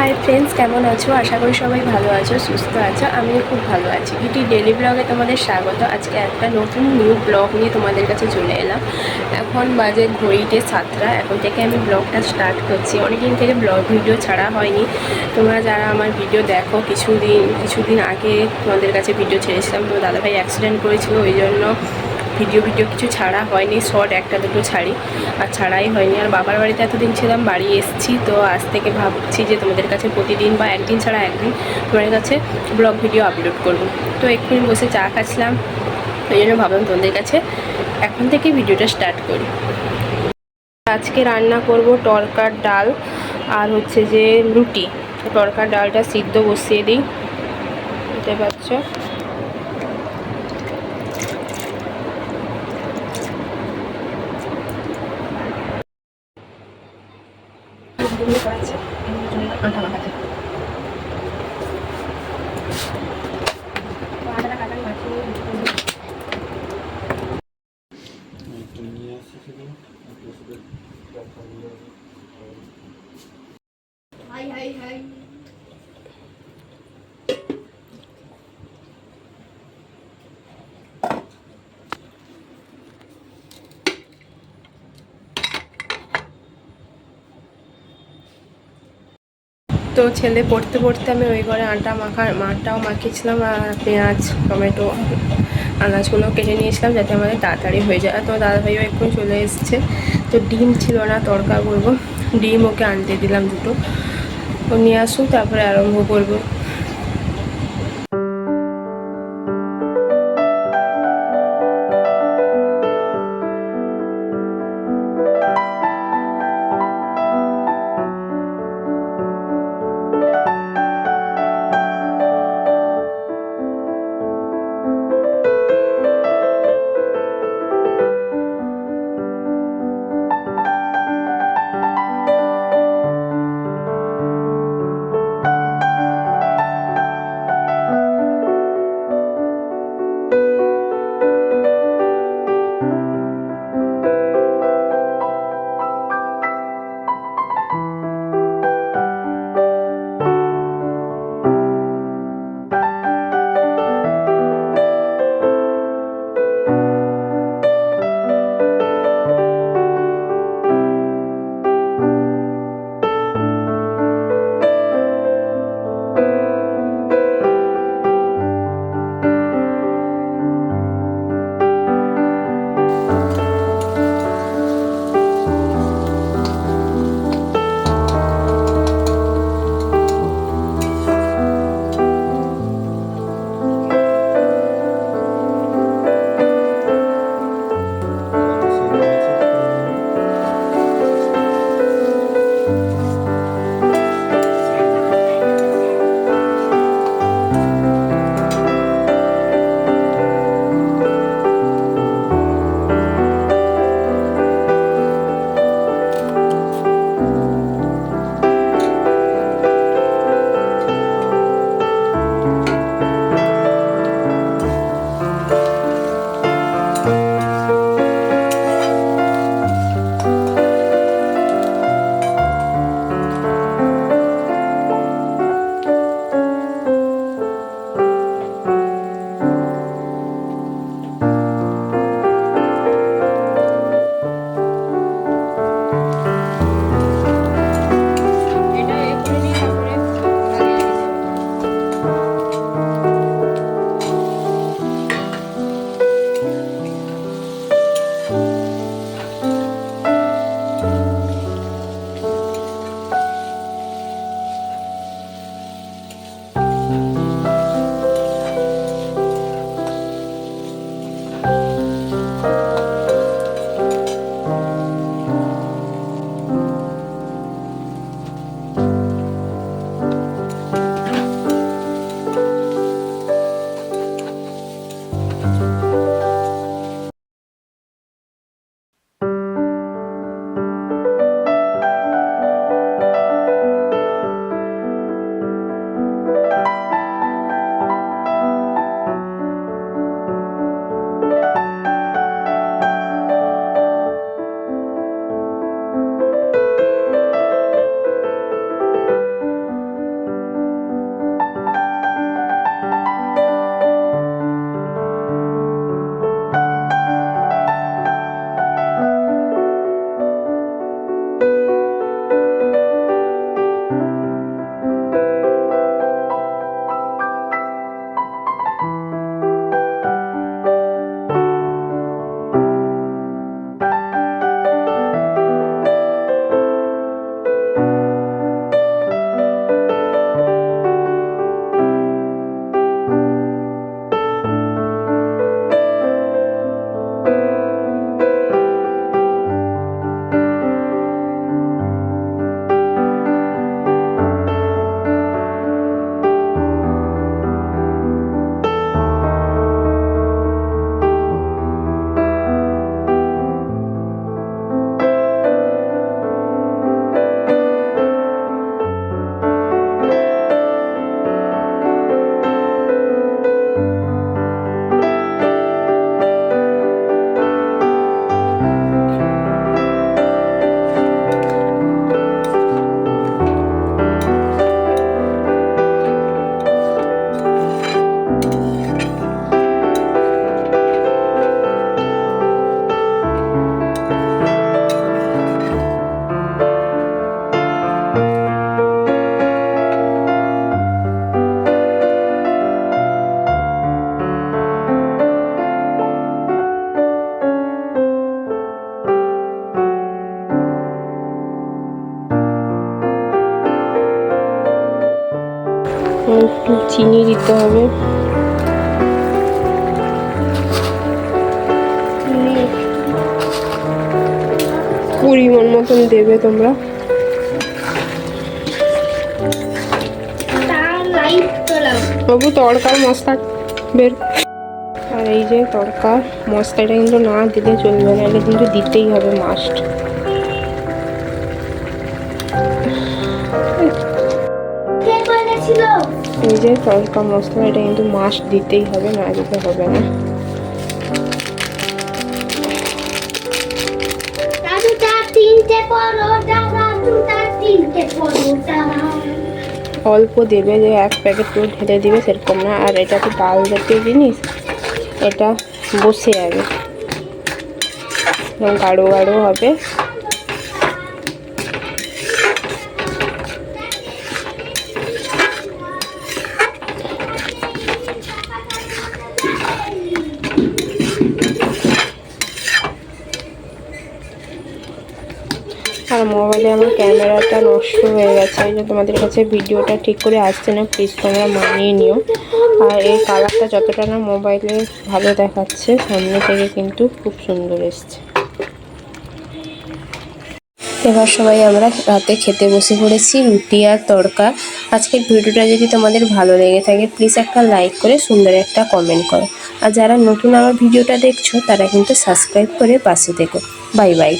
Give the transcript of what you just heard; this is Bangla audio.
হাই ফ্রেন্ডস কেমন আছো? আশা করি সবাই ভালো আছো, সুস্থ আছো, আমিও খুব ভালো আছি। ইটি ডেলি ব্লগে তোমাদের স্বাগত। আজকে একটা নতুন নিউ ব্লগ নিয়ে তোমাদের কাছে চলে এলাম। এখন বাজে ঘড়িতে সাতটা, এখন থেকে আমি ব্লগটা স্টার্ট করছি। অনেকদিন থেকে ব্লগ ভিডিও ছাড়া হয়নি। তোমরা যারা আমার ভিডিও দেখো, কিছুদিন কিছুদিন আগে তোমাদের কাছে ভিডিও ছেড়েছিলাম, তো দাদাভাই অ্যাক্সিডেন্ট করেছিল, ওই জন্য ভিডিও ভিডিও কিছু ছাড়া হয়নি শর্ট একটা, দুটো ছাড়ি, আর ছাড়াই হয়নি। আর বাবার বাড়িতে এতদিন ছিলাম, বাড়ি এসেছি, তো আজ থেকে ভাবছি যে তোমাদের কাছে প্রতিদিন বা একদিন ছাড়া একদিন তোমাদের কাছে ব্লগ ভিডিও আপলোড করব। তো এক্ষুনি বসে চা খাচ্ছিলাম, ওই জন্য ভাবলাম তোমাদের কাছে এখন থেকে ভিডিওটা স্টার্ট করি। আজকে রান্না করব তরকার ডাল, আর হচ্ছে যে রুটি। তরকার ডালটা সিদ্ধ বসিয়ে দিই। বুঝতে পারছ তো ছেলে পড়তে পড়তে আমি ওই ঘরে আটা মাখা মাটাও মাখিয়েছিলাম আর পেঁয়াজ, টমেটো আনাজগুলো কেটে নিয়েছিলাম যাতে আমাদের তাড়াতাড়ি হয়ে যায়। তো দাদাভাইও এখন চলে এসছে। তো ডিম ছিল না তরকা করব। ডিম ওকে আনতে দিলাম দুটো। ও নিয়ে আসুক, তারপরে আরম্ভ করব। চিনি দিতে হবে। পরিমাণ মতন দেবে তোমরা। বাবু তড়কার মশলা বের। আর এই যে তড়কা মশলাটা কিন্তু না দিলে চলবে না, এটা কিন্তু দিতেই হবে মাস্ট এই যে তড়কা মশলা এটা কিন্তু মাস্ট দিতেই হবে না দিতে হবে না। অল্প দেবে যে এক প্যাকেট পুরো ঢেলে দিবে সেরকম না। আর এটা তো ডাল জাতীয় জিনিস এটা বসে যাবে গাঢ় গাঢ় হবে। আর মোবাইলে আমার ক্যামেরাটা নষ্ট হয়ে গেছে। এই যে তোমাদের কাছে ভিডিওটা ঠিক করে আসছে না প্লিজ তোমরা মানিয়ে নিও। আর এই কালারটা যতটা না মোবাইলে ভালো দেখাচ্ছে, সামনে থেকে কিন্তু খুব সুন্দর এসছে। এবার সবাই আমরা রাতে খেতে বসে পড়েছি, রুটি আর তড়কা। আজকের ভিডিওটা যদি তোমাদের ভালো লেগে থাকে প্লিজ একটা লাইক করে সুন্দর একটা কমেন্ট করো। আর যারা নতুন আমার ভিডিওটা দেখছ, তারা কিন্তু সাবস্ক্রাইব করে পাশে দেখো বাই বাই